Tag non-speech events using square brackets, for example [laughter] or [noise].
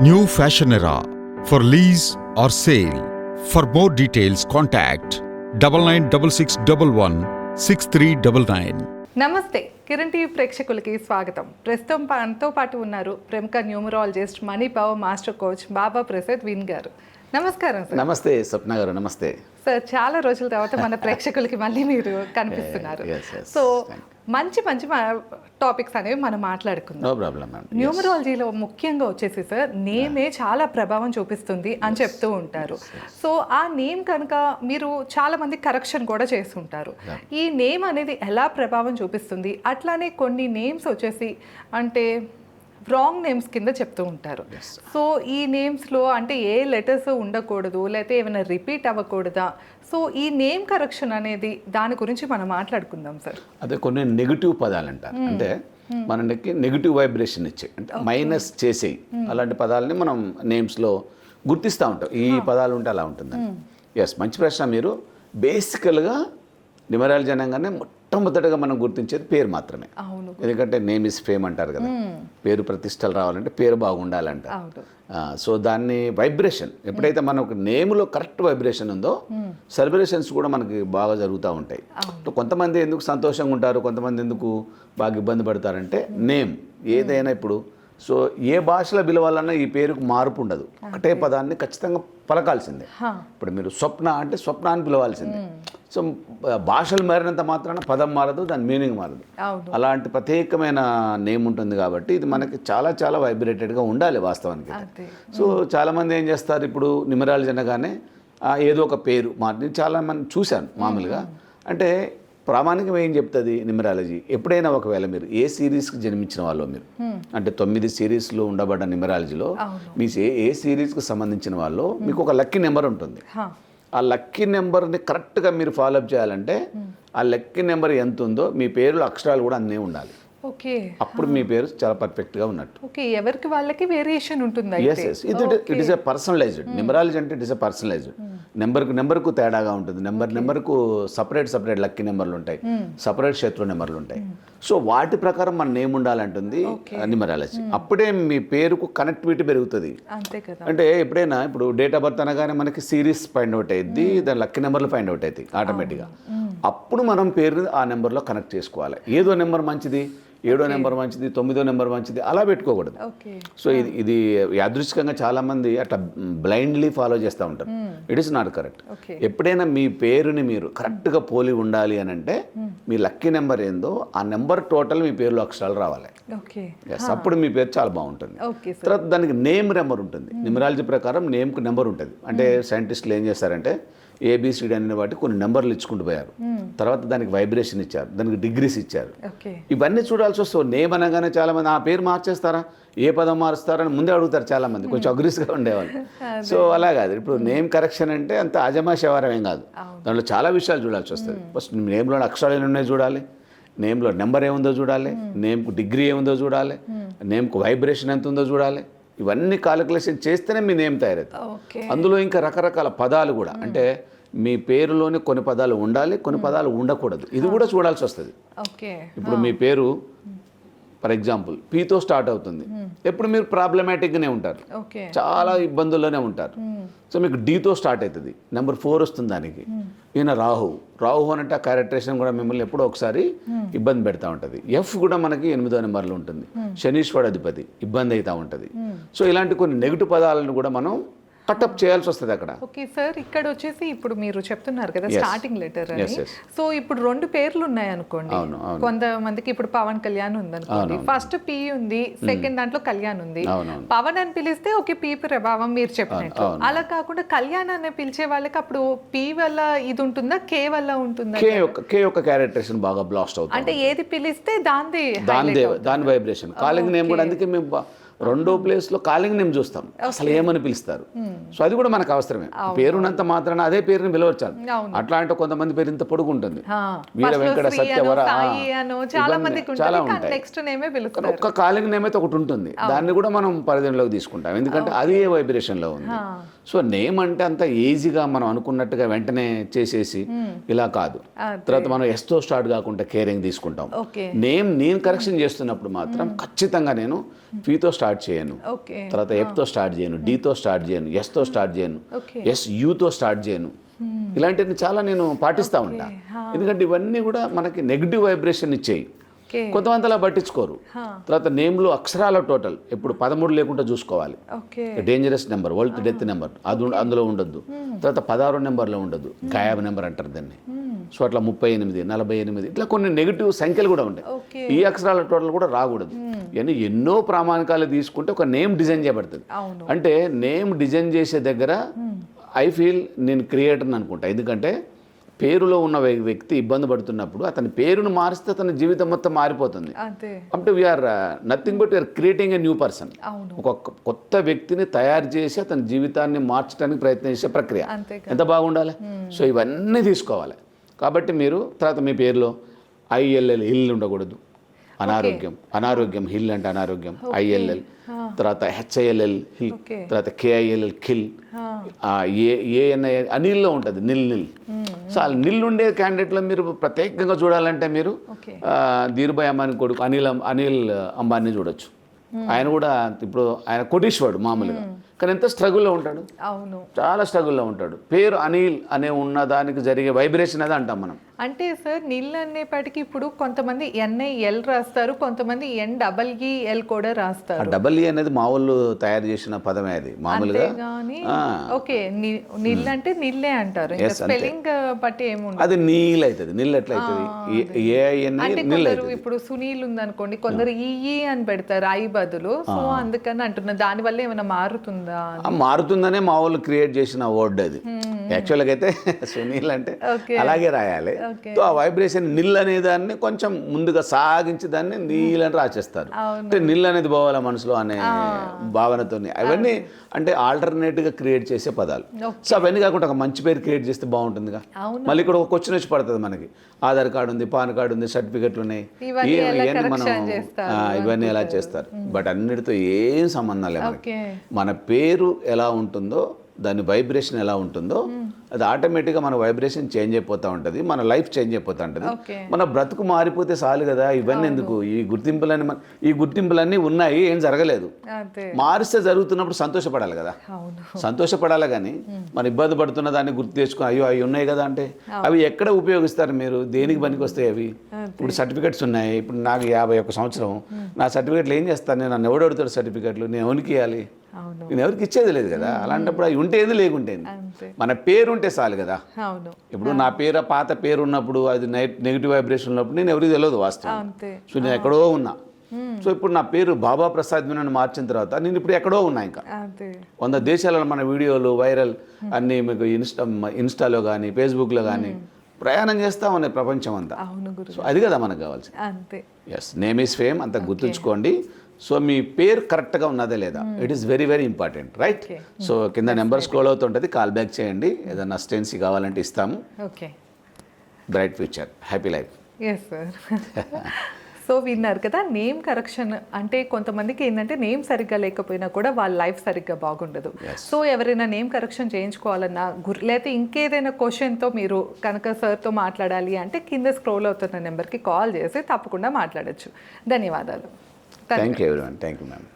New Fashion Era for lease or sale. For more details, contact double nine double six double one six three double nine. నమస్తే Kiran TV ప్రేక్షకులకి స్వాగతం ప్రస్తుతం మనతో పాటు ఉన్నారు ప్రముఖ న్యూమరాలజిస్ట్ మణిపావ్ మాస్టర్ కోచ్ బాబా ప్రసాద్ విన్ గారు నమస్కారం సార్ నమస్తే స్వప్న గారు నమస్తే సార్ చాలా రోజుల తర్వాత మన ప్రేక్షకులకి మళ్ళీ మీరు కనిపిస్తున్నారు [laughs] Yes, yes. సో మంచి మంచి టాపిక్స్ అనేవి మనం మాట్లాడుకుందాం. న్యూమరాలజీలో ముఖ్యంగా వచ్చేసి సార్ నేమే చాలా ప్రభావం చూపిస్తుంది అని చెప్తూ ఉంటారు. సో ఆ నేమ్ కనుక మీరు చాలా మంది కరెక్షన్ కూడా చేస్తుంటారు ఈ నేమ్ అనేది ఎలా ప్రభావం చూపిస్తుంది? అట్లానే కొన్ని నేమ్స్ వచ్చేసి అంటే రాంగ్ నేమ్స్ కింద చెప్తూ ఉంటారు. సో ఈ నేమ్స్లో అంటే ఏ లెటర్స్ ఉండకూడదు లేకపోతే ఏమైనా రిపీట్ అవ్వకూడదా? సో ఈ నేమ్ కరెక్షన్ అనేది దాని గురించి మనం మాట్లాడుకుందాం సార్ అదే కొన్ని నెగిటివ్ పదాలు అంటారు అంటే మనకి నెగిటివ్ వైబ్రేషన్ ఇచ్చే అంటే మైనస్ చేసేయి అలాంటి పదాలని మనం నేమ్స్లో గుర్తిస్తూ ఉంటాం. ఈ పదాలు ఉంటే అలా ఉంటుందని. ఎస్ మంచి ప్రశ్న మీరు. బేసికల్గా నిమరాలు అనగానే మొట్టమొదటిగా మనం గుర్తించేది పేరు మాత్రమే. ఎందుకంటే నేమ్ ఇస్ ఫేమ్ అంటారు కదా. పేరు ప్రతిష్టలు రావాలంటే పేరు బాగుండాలంట. సో దాన్ని వైబ్రేషన్ ఎప్పుడైతే మనకు నేమ్లో కరెక్ట్ వైబ్రేషన్ ఉందో సెలబ్రేషన్స్ కూడా మనకి బాగా జరుగుతూ ఉంటాయి. కొంతమంది ఎందుకు సంతోషంగా ఉంటారు కొంతమంది ఎందుకు బాగా ఇబ్బంది పడతారంటే నేమ్ ఏదైనా ఇప్పుడు. సో ఏ భాషలో పిలవాలన్నా ఈ పేరుకు మార్పు ఉండదు. ఒకటే పదాన్ని ఖచ్చితంగా పలకాల్సిందే. ఇప్పుడు మీరు స్వప్న అంటే స్వప్న అని పిలవాల్సిందే. సో భాషలు మారినంత మాత్రాన పదం మారదు దాని మీనింగ్ మారదు. అలాంటి ప్రత్యేకమైన నేమ్ ఉంటుంది కాబట్టి ఇది మనకి చాలా చాలా వైబ్రేటెడ్గా ఉండాలి వాస్తవానికి. సో చాలామంది ఏం చేస్తారు ఇప్పుడు నిమరాలజీ అనగానే ఏదో ఒక పేరు మా నేను చాలా మంది చూశాను మామూలుగా. అంటే ప్రామాణికం ఏం చెప్తుంది నిమరాలజీ? ఎప్పుడైనా ఒకవేళ మీరు ఏ సిరీస్కి జన్మించిన వాళ్ళు మీరు అంటే తొమ్మిది సిరీస్లో ఉండబడ్డ నిమరాలజీలో మీ ఏ సిరీస్కి సంబంధించిన వాళ్ళు మీకు ఒక లక్కీ నెంబర్ ఉంటుంది. ఆ లక్కీ నెంబర్ని కరెక్ట్గా మీరు ఫాలోఅప్ చేయాలంటే ఆ లక్కీ నెంబర్ ఎంత ఉందో మీ పేరులో అక్షరాలు కూడా అన్నీ ఉండాలి. ఓకే. అప్పుడు మీ పేరు చాలా పర్ఫెక్ట్గా ఉన్నట్టు. ఓకే ఎవరికి వాళ్ళకి వేరియేషన్ ఉంటుంది ఎస్ ఎస్ ఇది it is a personalised numerology అంటే ఇట్ ఇస్ ఎ పర్సనలైజ్డ్ నెంబర్కు నెంబర్కు తేడాగా ఉంటుంది. నెంబర్ నెంబర్కు సపరేట్ సపరేట్ లక్కీ నెంబర్లు ఉంటాయి. సపరేట్ శత్రు నెంబర్లు ఉంటాయి. సో వాటి ప్రకారం మన నేమ్ ఉండాలంటుంది న్యూమరాలజీ. అప్పుడే మీ పేరుకు కనెక్టివిటీ పెరుగుతుంది. అంతే కదా. అంటే ఎప్పుడైనా ఇప్పుడు డేట్ ఆఫ్ బర్త్ అనగానే మనకి సిరీస్ ఫైండ్ అవుట్ అయ్యింది దాని లక్కీ నెంబర్లు ఫైండ్ అవుట్ అవుతాయి ఆటోమేటిక్గా. అప్పుడు మనం పేరు ఆ నెంబర్లో కనెక్ట్ చేసుకోవాలి. ఏదో నెంబర్ మంచిది ఏడో నెంబర్ మంచిది తొమ్మిదో నెంబర్ మంచిది అలా పెట్టుకోకూడదు. సో ఇది ఇది యాదృచ్ఛికంగా చాలా మంది అట్లా బ్లైండ్లీ ఫాలో చేస్తూ ఉంటారు. ఇట్ ఇస్ నాట్ కరెక్ట్ ఎప్పుడైనా మీ పేరుని మీరు కరెక్ట్గా పోలి ఉండాలి అని అంటే మీ లక్కీ నెంబర్ ఏందో ఆ నెంబర్ టోటల్ మీ పేరులో అక్షరాలు రావాలి. అప్పుడు మీ పేరు చాలా బాగుంటుంది. తర్వాత దానికి నేమ్ నెంబర్ ఉంటుంది. న్యూమరాలజీ ప్రకారం నేమ్కి నెంబర్ ఉంటుంది. అంటే సైంటిస్టులు ఏం చేస్తారంటే ఏబిసిడి అనే వాటి కొన్ని నెంబర్లు ఇచ్చుకుంటూ పోయారు. తర్వాత దానికి వైబ్రేషన్ ఇచ్చారు. దానికి డిగ్రీస్ ఇచ్చారు. ఇవన్నీ చూడాల్సి వస్తుంది నేమ్ అనగానే చాలా మంది ఆ పేరు మార్చేస్తారా? ఏ పదం మారుస్తారని ముందే అడుగుతారు చాలా మంది కొంచెం అగ్రెసివ్గా ఉండేవాళ్ళు. [laughs] సో అలా కాదు. ఇప్పుడు నేమ్ కరెక్షన్ అంటే అంత అజమాషవారం ఏం కాదు. దాంట్లో చాలా విషయాలు చూడాల్సి వస్తుంది ఫస్ట్ నేమ్లో అక్షరాలు ఎన్ని ఉన్నాయి చూడాలి. నేమ్లో నెంబర్ ఏముందో చూడాలి. నేమ్కు డిగ్రీ ఏముందో చూడాలి. నేమ్కు వైబ్రేషన్ ఎంత ఉందో చూడాలి. ఇవన్నీ కాలిక్యులేషన్ చేస్తేనే మీ నేమ్ తయారవుతుంది. అందులో ఇంకా రకరకాల పదాలు కూడా. అంటే మీ పేరులోనే కొన్ని పదాలు ఉండాలి కొన్ని పదాలు ఉండకూడదు. ఇది కూడా చూడాల్సి వస్తుంది. ఇప్పుడు మీ పేరు ఫర్ ఎగ్జాంపుల్ పీతో స్టార్ట్ అవుతుంది. ఎప్పుడు మీరు ప్రాబ్లమాటిక్గానే ఉంటారు. చాలా ఇబ్బందుల్లోనే ఉంటారు. సో మీకు డీతో స్టార్ట్ అవుతుంది. నెంబర్ ఫోర్ వస్తుంది దానికి. ఈయన రాహు. రాహు అంటే ఆ క్యారెక్టరేషన్ కూడా మిమ్మల్ని ఎప్పుడో ఒకసారి ఇబ్బంది పెడతా ఉంటుంది. ఎఫ్ కూడా మనకి ఎనిమిదో నెంబర్లో ఉంటుంది. శనీశ్వర అధిపతి. ఇబ్బంది అవుతూ ఉంటుంది. సో ఇలాంటి కొన్ని నెగిటివ్ పదాలను కూడా మనం కటప్ చేయాల్సి వస్తుంది అక్కడ. ఓకే సార్ ఇక్కడ వచ్చేసి ఇప్పుడు మీరు చెప్తున్నారు కదా స్టార్టింగ్ లెటర్ అని. సో ఇప్పుడు రెండు పేర్లు ఉన్నాయి అనుకోండి. కొంతమందికి ఇప్పుడు పవన్ కళ్యాణ్ ఉంది అనుకోండి ఫస్ట్ పి ఉంది సెకండ్ దాంట్లో కళ్యాణ్ ఉంది. పవన్ అని పిలిస్తే ఓకే పి ప్రభావం మీరు చెప్పినట్లు అలా కాకుండా కళ్యాణ్ అని పిలిచే వాళ్ళకి అప్పుడు పి వల్ల ఇది ఉంటుందా కే వల్ల ఉంటుందా కే యొక్క కే యొక్క క్యారెక్టరేషన్ బాగా బ్లాస్ట్ అవుతుంది. అంటే ఏది పిలిస్తే దాంది దాని దాని వైబ్రేషన్ కాలింగ్ నేమ్ కూడా అందుకే మేము రెండో ప్లేస్లో కాలింగ్ నేమ్ చూస్తాం. అసలు ఏమని పిలుస్తారు. సో అది కూడా మనకు అవసరమే. పేరున్నంత మాత్రాన అదే పేరుని పిలవచ్చారు. అవును. అట్లా అంటే కొంతమంది పేరు ఇంత పొడుగుంటుంది. ఆ, వీర వెంకట సత్యవర చాలా ఉంటుంది ఉంటాయి. నెక్స్ట్ నేమే పిలుస్తారు ఒక్క కాలింగ్ నేమ్ అయితే ఒకటి ఉంటుంది. దాన్ని కూడా మనం పరిధిలోకి తీసుకుంటాం. ఎందుకంటే అది ఏ వైబ్రేషన్లో ఉంది సో నేమ్ అంటే అంత ఈజీగా మనం అనుకున్నట్టుగా వెంటనే చేసేసి ఇలా కాదు. తర్వాత మనం ఎస్తో స్టార్ట్ కాకుండా కేరింగ్ తీసుకుంటాం. నేమ్ నేను కరెక్షన్ చేస్తున్నప్పుడు మాత్రం ఖచ్చితంగా నేను ఫీతో స్టార్ట్ స్టార్ట్ చేయను. తర్వాత ఎఫ్తో స్టార్ట్ చేయను డితో స్టార్ట్ చేయను ఎస్తో స్టార్ట్ చేయను ఎస్ యూతో స్టార్ట్ చేయను. ఇలాంటివి చాలా నేను పాటిస్తూ ఉంటా. ఎందుకంటే ఇవన్నీ కూడా మనకి నెగిటివ్ వైబ్రేషన్ ఇచ్చేయి. కొంతమంది అలా పట్టించుకోరు. తర్వాత నేమ్లో అక్షరాల టోటల్ ఎప్పుడు పదమూడు లేకుండా చూసుకోవాలి. Dangerous number world death number అది అందులో ఉండొద్దు. తర్వాత పదహారు నెంబర్లో ఉండదు గాయబ్ నెంబర్ అంటారు దాన్ని. సో అట్లా ముప్పై ఎనిమిది నలభై ఎనిమిది ఇట్లా కొన్ని నెగిటివ్ సంఖ్యలు కూడా ఉంటాయి. ఈ అక్షరాల టోటల్ కూడా రాకూడదు. ఇవన్నీ ఎన్నో ప్రామాణికాలు తీసుకుంటే ఒక నేమ్ డిజైన్ చేయబడుతుంది. అంటే నేమ్ డిజైన్ చేసే దగ్గర ఐ ఫీల్ నేను క్రియేటర్ని అనుకుంటా. ఎందుకంటే పేరులో ఉన్న వ్య- వ్యక్తి ఇబ్బంది పడుతున్నప్పుడు అతని పేరును మారిస్తే అతని జీవితం మొత్తం మారిపోతుంది. అంటే we're nothing but we're creating a new person ఒక కొత్త వ్యక్తిని తయారు చేసి అతని జీవితాన్ని మార్చడానికి ప్రయత్నం చేసే ప్రక్రియ ఎంత బాగుండాలి? సో ఇవన్నీ తీసుకోవాలి. కాబట్టి మీరు తర్వాత మీ పేరులో ఐఎల్ఎల్ హిల్ ఉండకూడదు. అనారోగ్యం. అనారోగ్యం హిల్ అంటే అనారోగ్యం. ఐఎల్ఎల్. తర్వాత హెచ్ఐఎల్ఎల్ హిల్. తర్వాత కేఐఎల్ఎల్ కిల్. ఏ ఏఎన్ఐ అనిల్లో ఉంటుంది. Nil nil. సో ఆ నిల్ ఉండే క్యాండిడేట్లో మీరు ప్రత్యేకంగా చూడాలంటే మీరు ధీరుభాయ్ అంబానీ కొడుకు అనిల్ అనిల్ అంబానీ చూడొచ్చు. ఆయన కూడా ఇప్పుడు ఆయన కోటీశ్వరుడు మామూలుగా. కానీ ఎంత స్ట్రగుల్లో ఉంటాడు? అవును. చాలా స్ట్రగుల్లో ఉంటాడు. పేరు అనిల్ అనే ఉన్న దానికి జరిగే వైబ్రేషన్ అది అంటాం మనం. అంటే సార్ నీళ్ళు అనేపాటికి ఇప్పుడు కొంతమంది ఎన్ఐ ఎల్ రాస్తారు కొంతమంది ఎన్ డబల్ ఈ ఎల్ కూడా రాస్తారు. డబల్ ఈ అనేది మా వాళ్ళు తయారు చేసిన పదమే అది మామూలుగా. ఓకే నీళ్ళు అంటే నీళ్ళే అంటారు. స్పెల్లింగ్ బట్టి ఏముండదు. అది నీల్ అవుతుంది నీళ్ళు ఎట్లా అవుతుంది అంటే నీళ్ళు కొందరు ఇప్పుడు సునీల్ ఉందనుకోండి కొందరు ఈ అని పెడతారు ఐ బదులు. సో అందుకని అంటున్నా దాని వల్ల ఏమైనా మారుతుందా మారుతుందనే మా వాళ్ళు క్రియేట్ చేసిన వర్డ్ అది. యాక్చువల్గా అయితే సునీల్ అంటే. అలాగే రాయాలి. సో ఆ వైబ్రేషన్ నిల్ అనే దాన్ని కొంచెం ముందుగా సాగించి దాన్ని నీల్ అని రాసేస్తారు. అంటే నిల్ అనేది పోవాలా మనసులో అనే భావనతో అవన్నీ అంటే ఆల్టర్నేట్గా క్రియేట్ చేసే పదాలు. సో అవన్నీ కాకుండా ఒక మంచి పేరు క్రియేట్ చేస్తే బాగుంటుందిగా. మళ్ళీ ఇక్కడ ఒక క్వశ్చన్ వచ్చి పడుతుంది మనకి. ఆధార్ కార్డు ఉంది పాన్ కార్డు ఉంది సర్టిఫికెట్లు ఉన్నాయి. ఇవన్నీ మనం ఇవన్నీ ఎలా చేస్తారు? బట్ అన్నిటితో ఏం సంబంధం లేదు మన పేరు ఎలా ఉంటుందో దాని వైబ్రేషన్ ఎలా ఉంటుందో అది ఆటోమేటిక్గా మన వైబ్రేషన్ చేంజ్ అయిపోతూ ఉంటుంది మన లైఫ్ చేంజ్ అయిపోతూ ఉంటుంది. మన బ్రతుకు మారిపోతే చాలు కదా ఇవన్నీ ఎందుకు? ఈ గుర్తింపులన్నీ మన ఈ గుర్తింపులన్నీ ఉన్నాయి ఏం జరగలేదు. మారిస్తే జరుగుతున్నప్పుడు సంతోషపడాలి కదా. సంతోషపడాలి కానీ మన ఇబ్బంది పడుతున్న దాన్ని గుర్తు తెచ్చుకుని అయ్యో అవి ఉన్నాయి కదా అంటే అవి ఎక్కడ ఉపయోగిస్తారు మీరు? దేనికి పనికి వస్తాయి అవి? ఇప్పుడు సర్టిఫికెట్స్ ఉన్నాయి ఇప్పుడు నాకు యాభై ఒక్క సంవత్సరం నా సర్టిఫికెట్లు ఏం చేస్తాను? నేను నన్ను ఎవడు అడుగుతాడు సర్టిఫికెట్లు నేను ఎవరికి ఇవ్వాలి నేను ఎవరికి ఇచ్చేది లేదు కదా. అలాంటప్పుడు అవి ఉంటేంది లేకుంటేంది. అంతే. మన పేరు ఉంటే చాలు కదా. ఇప్పుడు నా పేరు పాత పేరు ఉన్నప్పుడు అది నెగిటివ్ వైబ్రేషన్ ఉన్నప్పుడు నేను ఎవరికి తెలియదు వాస్తవం. సో నేను ఎక్కడో ఉన్నా. సో ఇప్పుడు నా పేరు బాబా ప్రసాద్ వినని మార్చిన తర్వాత నేను ఇప్పుడు ఎక్కడో ఉన్నా ఇంకా. వంద దేశాలలో మన వీడియోలు వైరల్ అన్నీ మీకు ఇన్స్టా ఇన్స్టాలో కానీ ఫేస్బుక్లో కానీ ప్రయాణం చేస్తా ఉన్నాయి ప్రపంచం అంతా. సో అది కదా మనకు కావాల్సింది. అంతే. ఎస్ నేమ్ ఈస్ ఫేమ్ అంత గుర్తుంచుకోండి. సో మీ పేరు కరెక్ట్గా ఉన్నదే లేదా? It is very very important right. So కింద నెంబర్ స్క్రోల్ అవుతుంటుంది కాల్ బ్యాక్ చేయండి. ఏదైనా అసిస్టెన్సీ కావాలంటే ఇస్తాము. Okay bright future happy life yes sir so విన్నారు కదా నేమ్ కరెక్షన్ అంటే కొంతమందికి ఏంటంటే నేమ్ సరిగ్గా లేకపోయినా కూడా వాళ్ళ లైఫ్ సరిగ్గా బాగుండదు. సో ఎవరైనా నేమ్ కరెక్షన్ చేయించుకోవాలన్నా గుర్ లేకపోతే ఇంకేదైనా క్వశ్చన్తో మీరు కనుక సార్తో మాట్లాడాలి అంటే కింద స్క్రోల్ అవుతున్న నెంబర్కి కాల్ చేసి తప్పకుండా మాట్లాడొచ్చు. ధన్యవాదాలు. Thank, you, everyone. Thank you, ma'am.